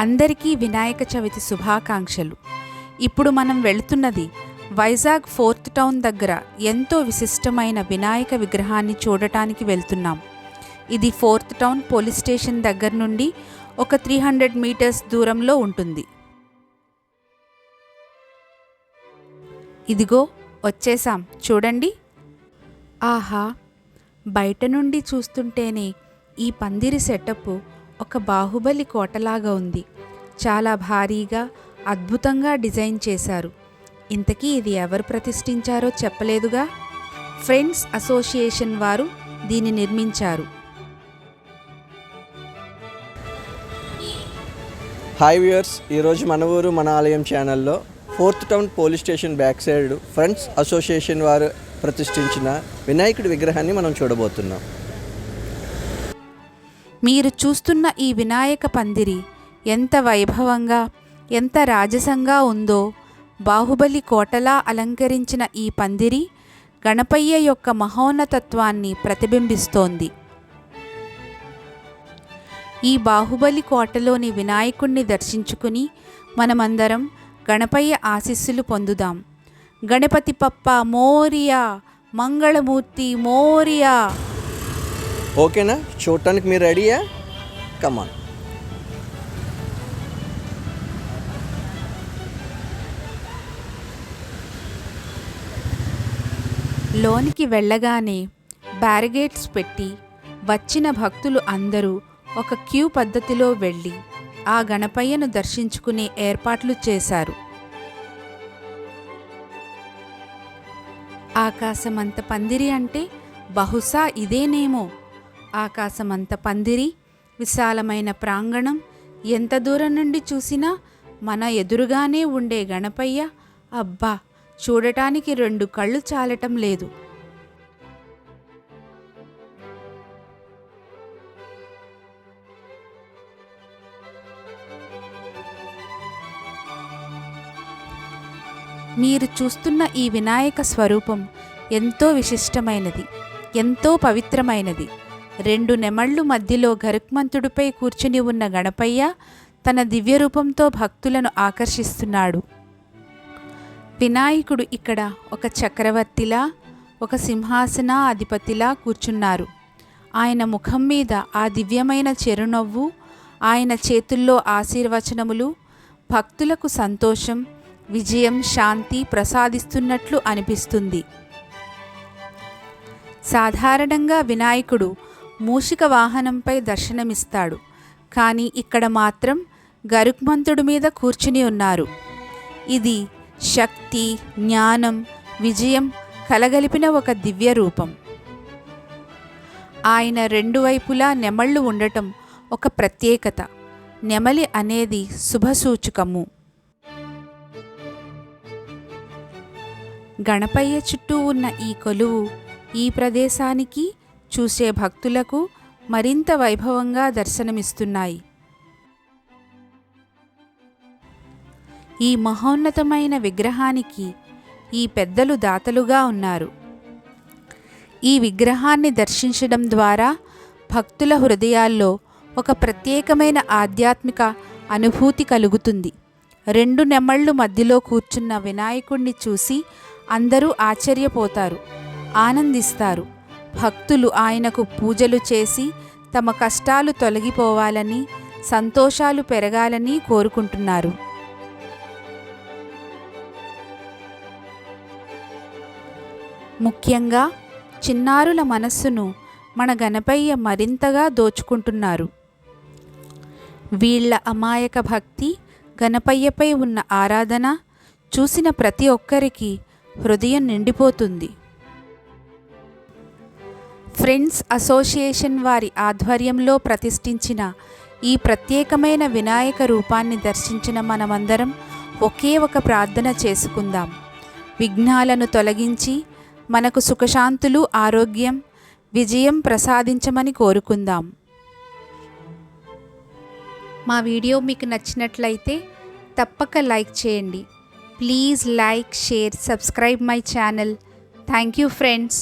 అందరికీ వినాయక చవితి శుభాకాంక్షలు. ఇప్పుడు మనం వెళుతున్నది వైజాగ్ ఫోర్త్ టౌన్ దగ్గర ఎంతో విశిష్టమైన వినాయక విగ్రహాన్ని చూడటానికి వెళ్తున్నాం. ఇది ఫోర్త్ టౌన్ పోలీస్ స్టేషన్ దగ్గర నుండి ఒక త్రీ హండ్రెడ్ మీటర్స్ దూరంలో ఉంటుంది. ఇదిగో వచ్చేసాం చూడండి. ఆహా! బయట నుండి చూస్తుంటేనే ఈ పందిరి సెటప్ ఒక బాహుబలి కోటలాగా ఉంది. చాలా భారీగా అద్భుతంగా డిజైన్ చేశారు. ఇంతకీ ఇది ఎవరు ప్రతిష్ఠించారో చెప్పలేదుగా? ఫ్రెండ్స్ అసోసియేషన్ వారు దీన్ని నిర్మించారు. హాయ్ వ్యూయర్స్ ఈరోజు మన ఊరు మన ఆలయం ఛానల్లో fourth town police station back side friends association వారు ప్రతిష్ఠించిన వినాయకుడి విగ్రహాన్ని మనం చూడబోతున్నాం. మీరు చూస్తున్న ఈ వినాయక పందిరి ఎంత వైభవంగా ఎంత రాజసంగా ఉందో. బాహుబలి కోటలా అలంకరించిన ఈ పందిరి గణపయ్య యొక్క మహోన్నతత్వాన్ని ప్రతిబింబిస్తోంది. ఈ బాహుబలి కోటలోని వినాయకుణ్ణి దర్శించుకుని మనమందరం గణపయ్య ఆశీస్సులు పొందుదాం. గణపతి పప్ప మోరియా మంగళమూర్తి మోరియా. ఓకేనా? చూడటానికి మీరు రెడీయా కమాన్ లోనికి వెళ్ళగానే బ్యారిగేట్స్ పెట్టి వచ్చిన భక్తులు అందరూ ఒక క్యూ పద్ధతిలో వెళ్ళి ఆ గణపయ్యను దర్శించుకునే ఏర్పాట్లు చేశారు. ఆకాశమంత పందిరి అంటే బహుశా ఇదేనేమో ఆకాశమంత పందిరి విశాలమైన ప్రాంగణం. ఎంత దూరం నుండి చూసినా మన ఎదురుగానే ఉండే గణపయ్య అబ్బా చూడటానికి రెండు కళ్ళు చాలటం లేదు. మీరు చూస్తున్న ఈ వినాయక స్వరూపం ఎంతో విశిష్టమైనది ఎంతో పవిత్రమైనది. రెండు నెమళ్ళు మధ్యలో గరుక్మంతుడిపై కూర్చుని ఉన్న గణపయ్య తన దివ్యరూపంతో భక్తులను ఆకర్షిస్తున్నాడు. వినాయకుడు ఇక్కడ ఒక చక్రవర్తిలా ఒక సింహాసన అధిపతిలా కూర్చున్నారు. ఆయన ముఖం మీద ఆ దివ్యమైన చెరునవ్వు ఆయన చేతుల్లో ఆశీర్వచనములు భక్తులకు సంతోషం విజయం శాంతి ప్రసాదిస్తున్నట్లు అనిపిస్తుంది. సాధారణంగా వినాయకుడు మూషిక వాహనంపై దర్శనమిస్తాడు. కానీ ఇక్కడ మాత్రం గరుక్మంతుడి మీద కూర్చుని ఉన్నారు. ఇది శక్తి జ్ఞానం విజయం కలగలిపిన ఒక దివ్య రూపం ఆయన రెండు వైపులా నెమళ్ళు ఉండటం ఒక ప్రత్యేకత. నెమలి అనేది శుభసూచకము. గణపయ్య చుట్టూ ఉన్న ఈ కొలువు ఈ ప్రదేశానికి చూసే భక్తులకు మరింత వైభవంగా దర్శనమిస్తున్నాయి. ఈ మహోన్నతమైన విగ్రహానికి ఈ పెద్దలు దాతలుగా ఉన్నారు. ఈ విగ్రహాన్ని దర్శించడం ద్వారా భక్తుల హృదయాల్లో ఒక ప్రత్యేకమైన ఆధ్యాత్మిక అనుభూతి కలుగుతుంది. రెండు నెమళ్ళు మధ్యలో కూర్చున్న వినాయకుణ్ణి చూసి అందరూ ఆశ్చర్యపోతారు ఆనందిస్తారు. భక్తులు ఆయనకు పూజలు చేసి తమ కష్టాలు తొలగిపోవాలని సంతోషాలు పెరగాలని కోరుకుంటున్నారు. ముఖ్యంగా చిన్నారుల మనస్సును మన గణపయ్య మరింతగా దోచుకుంటున్నారు. వీళ్ళ అమాయక భక్తి గణపయ్యపై ఉన్న ఆరాధన చూసిన ప్రతి ఒక్కరికి హృదయం నిండిపోతుంది. ఫ్రెండ్స్ అసోసియేషన్ వారి ఆధ్వర్యంలో ప్రతిష్ఠించిన ఈ ప్రత్యేకమైన వినాయక రూపాన్ని దర్శించిన మనమందరం ఒకే ఒక ప్రార్థన చేసుకుందాం. విఘ్నాలను తొలగించి మనకు సుఖశాంతులు ఆరోగ్యం విజయం ప్రసాదించమని కోరుకుందాం. మా వీడియో మీకు నచ్చినట్లయితే తప్పక లైక్ చేయండి. Please like share subscribe my channel. Thank you friends.